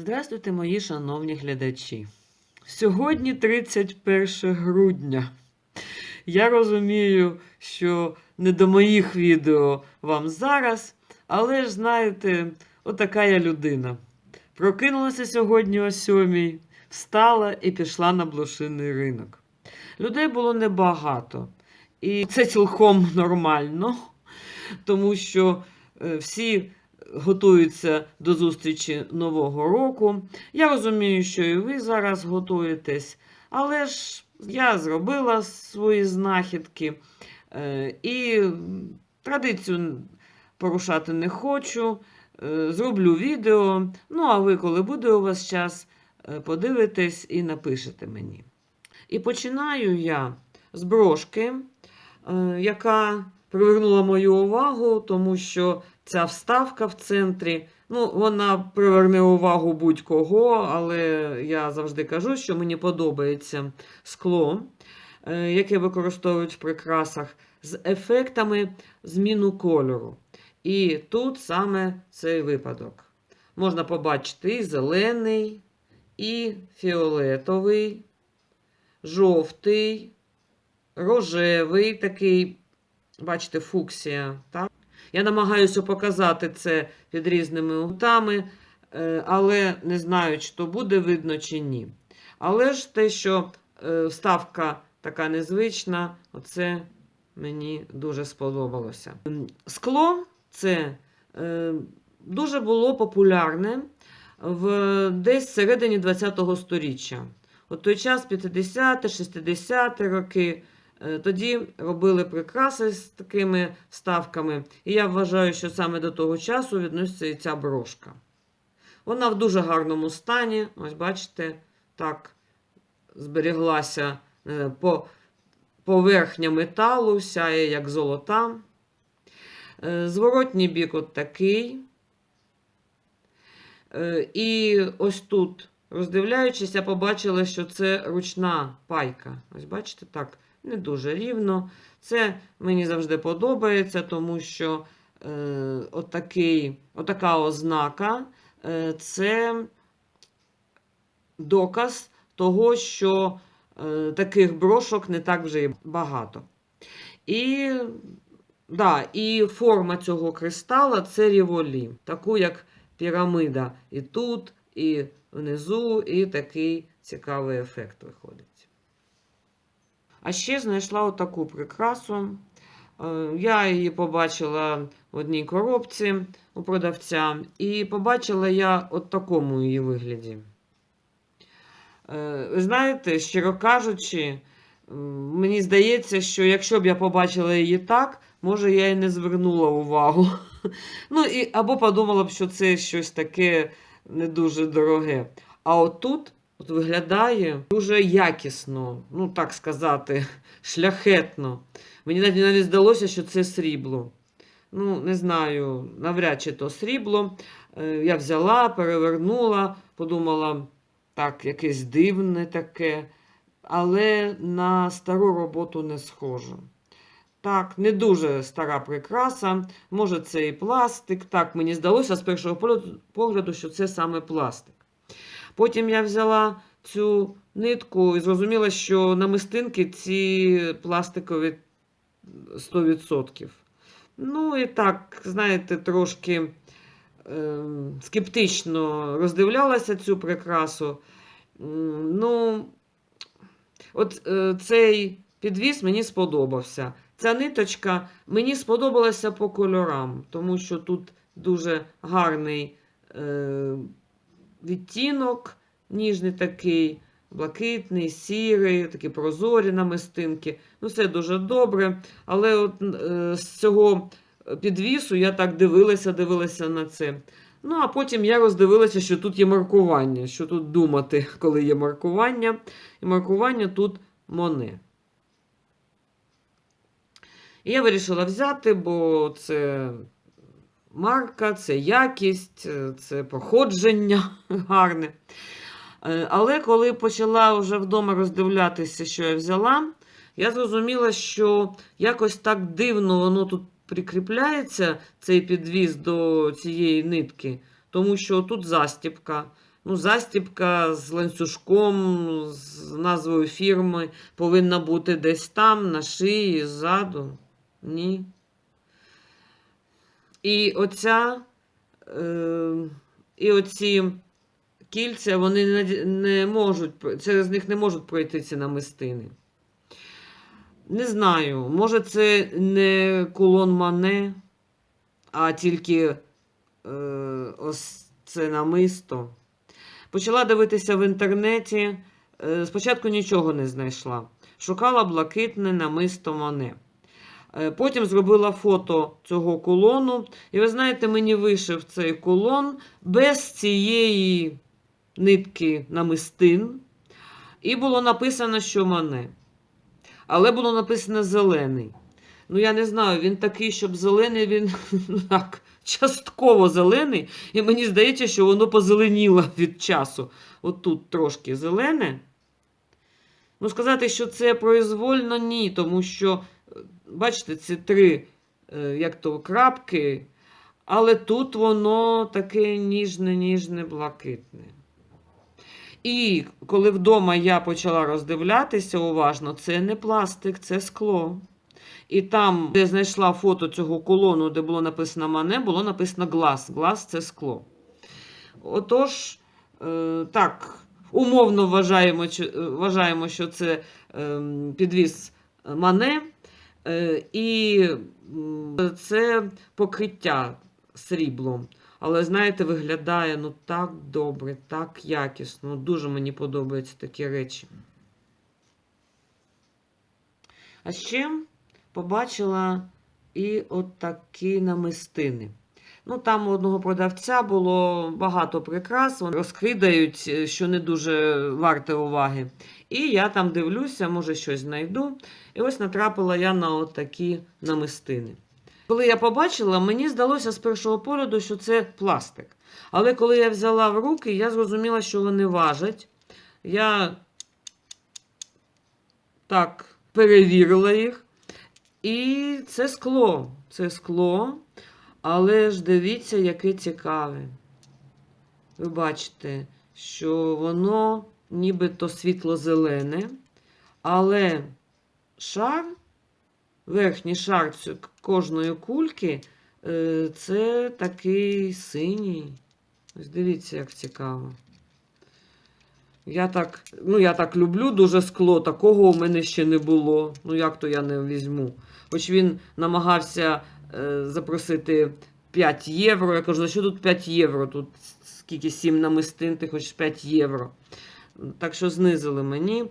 Здравствуйте, мої шановні глядачі. Сьогодні 31 грудня. Я розумію, що не до моїх відео вам зараз, але ж знаєте, отака я людина. Прокинулася сьогодні о сьомій, встала і пішла на блошиний ринок. Людей було небагато, і це цілком нормально, тому що е, всі готуються до зустрічі Нового року. Я розумію, що і ви зараз готуєтесь, але ж я зробила свої знахідки е, і традицію порушати не хочу. Е, Зроблю відео. Ну, а ви, коли буде у вас час, е, подивитесь і напишете мені. І починаю я з брошки, яка привернула мою увагу, тому що ця вставка в центрі, ну, вона приверне увагу будь-кого, але я завжди кажу, що мені подобається скло, е, яке використовують в прикрасах, з ефектами зміну кольору. І тут саме цей випадок. Можна побачити і зелений, і фіолетовий, жовтий, рожевий, такий, бачите, фуксія. Так? Я намагаюся показати це під різними гутами, е, але не знаю, чи то буде видно, чи ні. Але ж те, що е, вставка така незвична, оце мені дуже сподобалося. Скло це е, дуже було популярне в десь середині ХХ століття. От той час 50-60 роки. Е, Тоді робили прикраси з такими вставками. І я вважаю, що саме до того часу відноситься і ця брошка. Вона в дуже гарному стані. Ось бачите, так зберіглася е, по поверхня металу, сяє як золота. Е, Зворотній бік от такий. І ось тут, роздивляючись, я побачила, що це ручна пайка. Ось бачите, так, не дуже рівно. Це мені завжди подобається, тому що е, отакий, отака ознака е, це доказ того, що е, таких брошок не так вже і багато. І, да, і форма цього кристала це ріволі, таку як пірамида. І тут, і внизу, і такий цікавий ефект виходить. А ще знайшла отаку прикрасу. Е, Я її побачила в одній коробці у продавця, і побачила я от такому її вигляді. Е, Ви знаєте, щиро кажучи, мені здається, що якщо б я побачила її так, може я і не звернула увагу. Ну, і, або подумала б, що це щось таке не дуже дороге. А отут от виглядає дуже якісно, ну так сказати, шляхетно. Мені навіть здалося, що це срібло. Ну, не знаю, навряд чи то срібло. Е, Я взяла, перевернула, подумала, так, якесь дивне таке, але на стару роботу не схоже. Так, не дуже стара прикраса, може це і пластик. Так, мені здалося з першого погляду, що це саме пластик. Потім я взяла цю нитку і зрозуміла, що намистинки ці пластикові 100%. Ну і так, знаєте, трошки е, скептично роздивлялася цю прикрасу. Ну, от е, цей підвіз мені сподобався. Ця ниточка мені сподобалася по кольорам, тому що тут дуже гарний е, відтінок, ніжний такий, блакитний, сірий, такі прозорі намистинки. Ну, все дуже добре. Але от, е, з цього підвісу я так дивилася, дивилася на це. Ну, а потім я роздивилася, що тут є маркування. Що тут думати, коли є маркування. І маркування тут Моне. І я вирішила взяти, бо це марка, це якість, е, це походження гарне. Е, Але коли почала вже вдома роздивлятися, що я взяла, я зрозуміла, що якось так дивно воно тут прикріпляється, цей підвіз до цієї нитки, тому що тут застіпка. Ну, застібка з ланцюжком, з назвою фірми повинна бути десь там, на шиї, ззаду. Ні. І оця, е, і оці кільця, вони не, можуть, через них не можуть пройти ці намистини. Не знаю, може це не кулон Мане, а тільки е, ось це намисто. Почала дивитися в інтернеті. Е, спочатку нічого не знайшла. Шукала блакитне намисто Мане. Е, Потім зробила фото цього кулону. І ви знаєте, мені вийшов цей кулон без цієї нитки намистин. І було написано, що Мане. Але було написано зелений. Ну, я не знаю, він такий, щоб зелений, він ну, так, частково зелений. І мені здається, що воно позеленіло від часу. От тут трошки зелене. Ну, сказати, що це произвольно, ні, тому що, бачите, ці три, е, як то, крапки, але тут воно таке ніжне, ніжне, блакитне. І коли вдома я почала роздивлятися уважно, це не пластик, це скло. І там, де знайшла фото цього колону, де було написано Мане, було написано глас. Глас це скло. Отож, е, так, умовно вважаємо, е, вважаємо, що це е, підвіз Мане. Е, і це покриття сріблом. Але, знаєте, виглядає ну так добре, так якісно. Дуже мені подобаються такі речі. А ще побачила і от такі намистини. Ну, там у одного продавця було багато прикрас, вони розкридають, е, що не дуже варте уваги. І я там дивлюся, може щось знайду. І ось натрапила я на от такі намистини. Коли я побачила, мені здалося з першого погляду, що це пластик. Але коли я взяла в руки, я зрозуміла, що вони важать. Я так перевірила їх. І це скло. Це скло. Але ж дивіться, яке цікаве. Ви бачите, що воно нібито світло-зелене, але шар, верхній шар кожної кульки, е, це такий синій. Ось дивіться, як цікаво. Я так, ну, я так люблю дуже скло, такого у мене ще не було. Ну, як то я не візьму. Хоч він намагався е, запросити 5 євро. Я кажу, за що тут 5 євро? Тут скільки 7 намистин, ти хочеш 5 євро. Так що знизили мені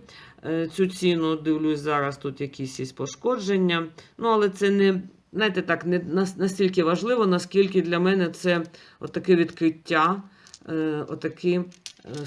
е, цю ціну. Дивлюсь, зараз тут якісь є пошкодження. Ну, але це не, знаєте, так, не настільки важливо, наскільки для мене це отаке відкриття, е, отакі е,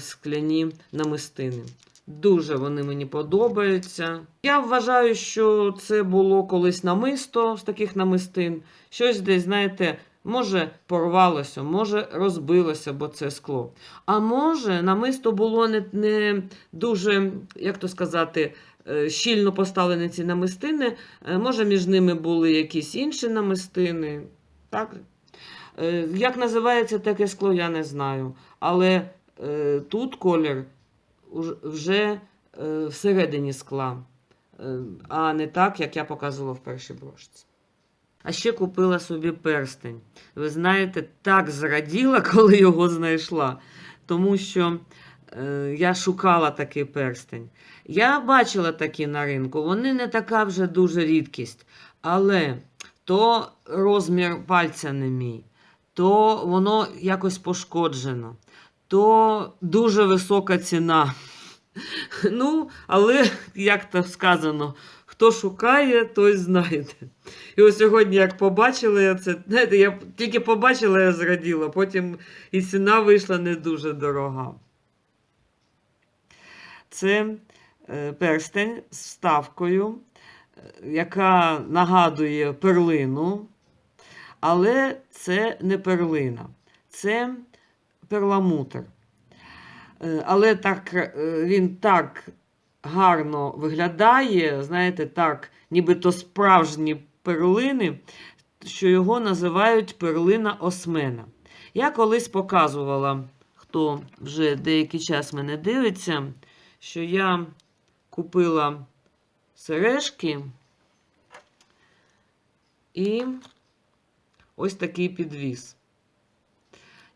скляні намистини. Дуже вони мені подобаються. Я вважаю, що це було колись намисто з таких намистин. Щось десь, знаєте, може порвалося, може розбилося, бо це скло. А може, намисто було не, не дуже, як то сказати, е, щільно поставлені ці намистини. Е, Може, між ними були якісь інші намистини. Так? Е, Як називається таке скло, я не знаю. Але тут колір вже всередині скла, а не так, як я показувала в першій брошці. А ще купила собі перстень. Ви знаєте, так зраділа, коли його знайшла. Тому що е, я шукала такий перстень. Я бачила такі на ринку, вони не така вже дуже рідкість. Але то розмір пальця не мій, то воно якось пошкоджено, то дуже висока ціна. Ну, але, як то сказано, хто шукає, той знайде. І ось сьогодні, як побачила я це, знаєте, я тільки побачила, я зраділа, потім і ціна вийшла не дуже дорога. Це е, перстень з вставкою, е, яка нагадує перлину, але це не перлина, це перламутр. Е, Але так, він так гарно виглядає, знаєте, так, нібито справжні перлини, що його називають перлина осмена. Я колись показувала, хто вже деякий час мене дивиться, що я купила сережки і ось такий підвіз.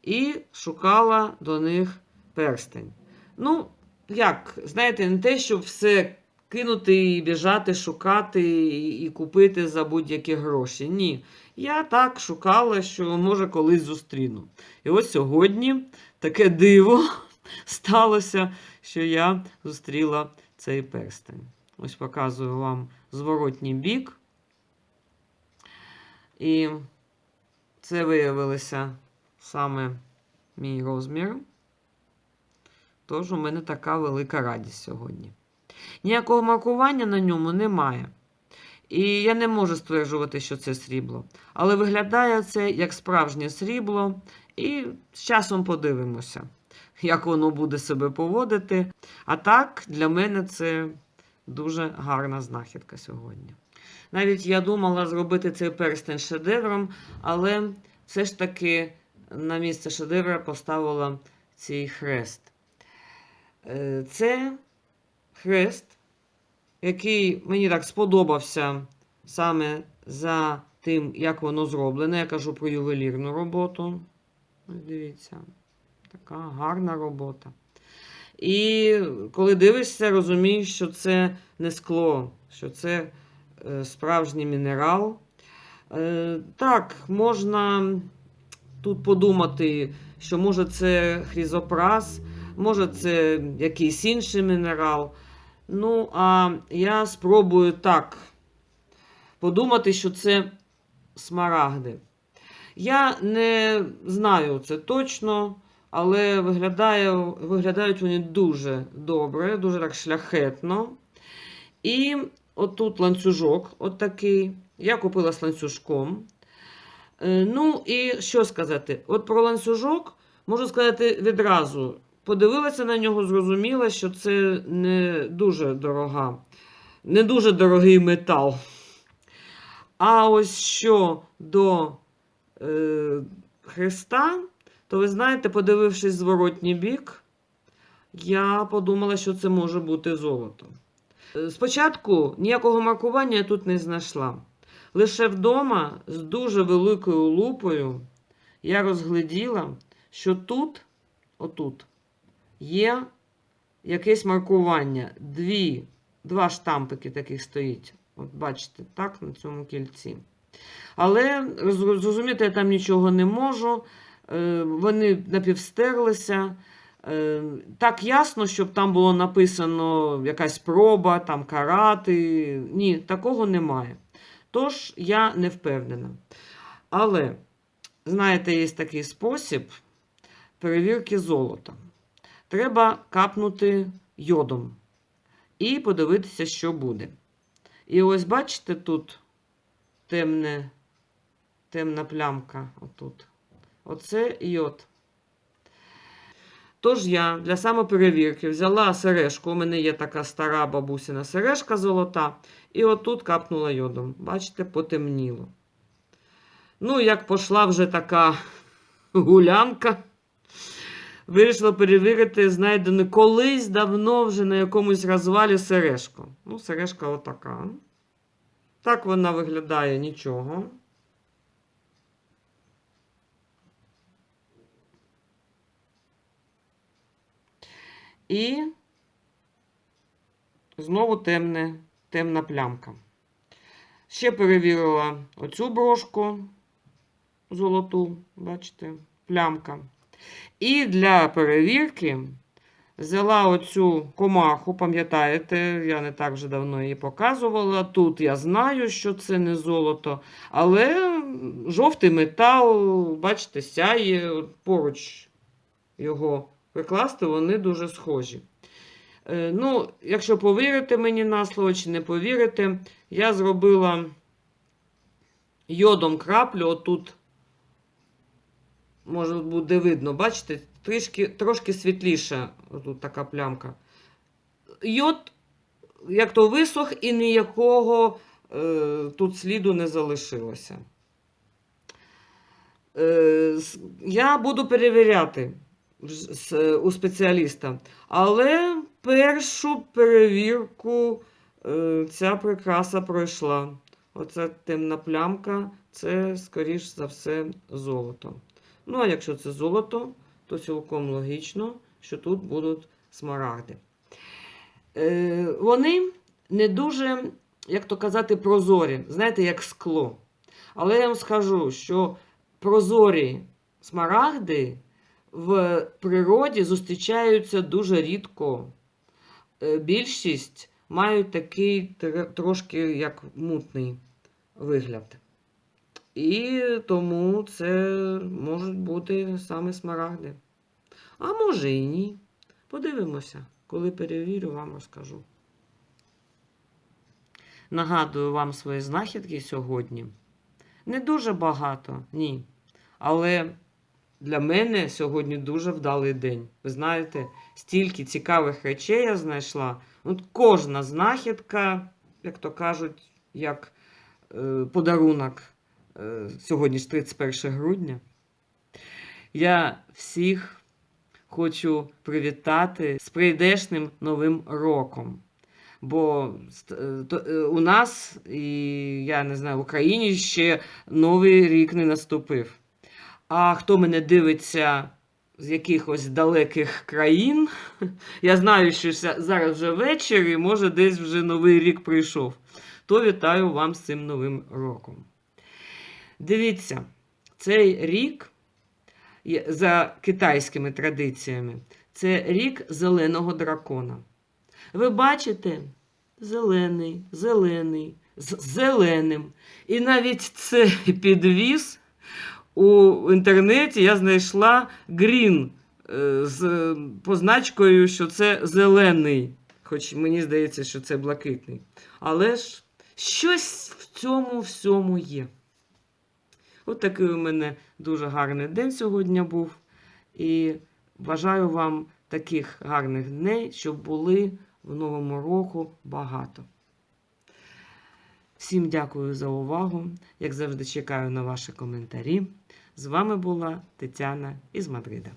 І шукала до них перстень. Ну, як, знаєте, не те, щоб все кинути і біжати, шукати і, купити за будь-які гроші. Ні. Я так шукала, що може колись зустріну. І ось сьогодні таке диво сталося, що я зустріла цей перстень. Ось показую вам зворотній бік. І це виявилося саме мій розмір. Тож у мене така велика радість сьогодні. Ніякого маркування на ньому немає. І я не можу стверджувати, що це срібло. Але виглядає це як справжнє срібло, і з часом подивимося, як воно буде себе поводити. А так, для мене це дуже гарна знахідка сьогодні. Навіть я думала зробити цей перстень шедевром, але все ж таки на місце шедевра поставила цей хрест. Е, Це хрест, який мені так сподобався саме за тим, як воно зроблене. Я кажу про ювелірну роботу. Дивіться, така гарна робота. І коли дивишся, розумієш, що це не скло, що це е, справжній мінерал. Е, Так, можна тут подумати, що може це хрізопрас, може це якийсь інший мінерал. Ну, а я спробую так подумати, що це смарагди. Я не знаю це точно, але виглядає, виглядають вони дуже добре, дуже так шляхетно. І отут ланцюжок, от такий. Я купила з ланцюжком. Е, Ну, і що сказати? От про ланцюжок можу сказати відразу. Подивилася на нього, зрозуміла, що це не дуже дорога, не дуже дорогий метал. А ось що до е, хреста, то ви знаєте, подивившись зворотній бік, я подумала, що це може бути золото. Е, Спочатку ніякого маркування я тут не знайшла. Лише вдома з дуже великою лупою я розгляділа, що тут, отут, є якесь маркування. Дві, два штампики таких стоїть. От бачите, так, на цьому кільці. Але роз- зрозуміти я там нічого не можу. Е, Вони напівстерлися. Е, Так ясно, щоб там було написано якась проба, там карати. Ні, такого немає. Тож я не впевнена. Але, знаєте, є такий спосіб перевірки золота. Треба капнути йодом і подивитися, що буде. І ось бачите, тут темне, темна плямка. Отут. Оце йод. Тож я для самоперевірки взяла сережку. У мене є така стара бабусина сережка золота. І отут капнула йодом. Бачите, потемніло. Ну, як пішла вже така гулянка. Вирішила перевірити знайдене колись давно вже на якомусь розвалі сережку. Ну, сережка отака. Так вона виглядає нічого. І знову темне, темна плямка. Ще перевірила оцю брошку золоту, бачите, плямка. І для перевірки взяла оцю комаху, пам'ятаєте, я не так вже давно її показувала. Тут я знаю, що це не золото, але жовтий метал, бачите, сяє поруч його прикласти, вони дуже схожі. Е, Ну, якщо повірите мені на слово чи не повірите, я зробила йодом краплю, отут, може буде видно, бачите, трішки, трошки світліша, отут така плямка. Йод, як то висох, і ніякого е, тут сліду не залишилося. Е, я буду перевіряти. у спеціаліста. Але першу перевірку е, ця прикраса пройшла. Оця темна плямка це, скоріш за все, золото. Ну, а якщо це золото, то цілком логічно, що тут будуть смарагди. Е, вони не дуже, як то казати, прозорі, знаєте, як скло. Але я вам скажу, що прозорі смарагди в природі зустрічаються дуже рідко. Е, Більшість мають такий трошки як мутний вигляд. І тому це можуть бути саме смарагди. А може і ні. Подивимося, коли перевірю, вам розкажу. Нагадую вам свої знахідки сьогодні. Не дуже багато, ні. Але для мене сьогодні дуже вдалий день. Ви знаєте, стільки цікавих речей я знайшла. От кожна знахідка, як то кажуть, як е, подарунок. Е, сьогодні ж 31 грудня. Я всіх хочу привітати з прийдешним новим роком. Бо е, е, у нас, і я не знаю, в Україні ще новий рік не наступив. А хто мене дивиться з якихось далеких країн, я знаю, що зараз вже вечір і може десь вже новий рік прийшов. То вітаю вам з цим новим роком. Дивіться, цей рік за китайськими традиціями це рік зеленого дракона. Ви бачите? Зелений, зелений, з зеленим. І навіть цей підвіз у інтернеті я знайшла грін е, з позначкою, що це зелений. Хоч мені здається, що це блакитний. Але ж щось в цьому всьому є. От такий у мене дуже гарний день сьогодні був. І бажаю вам таких гарних дней, щоб були в новому року багато. Всім дякую за увагу. Як завжди, чекаю на ваші коментарі. З вами була Тетяна із Мадрида.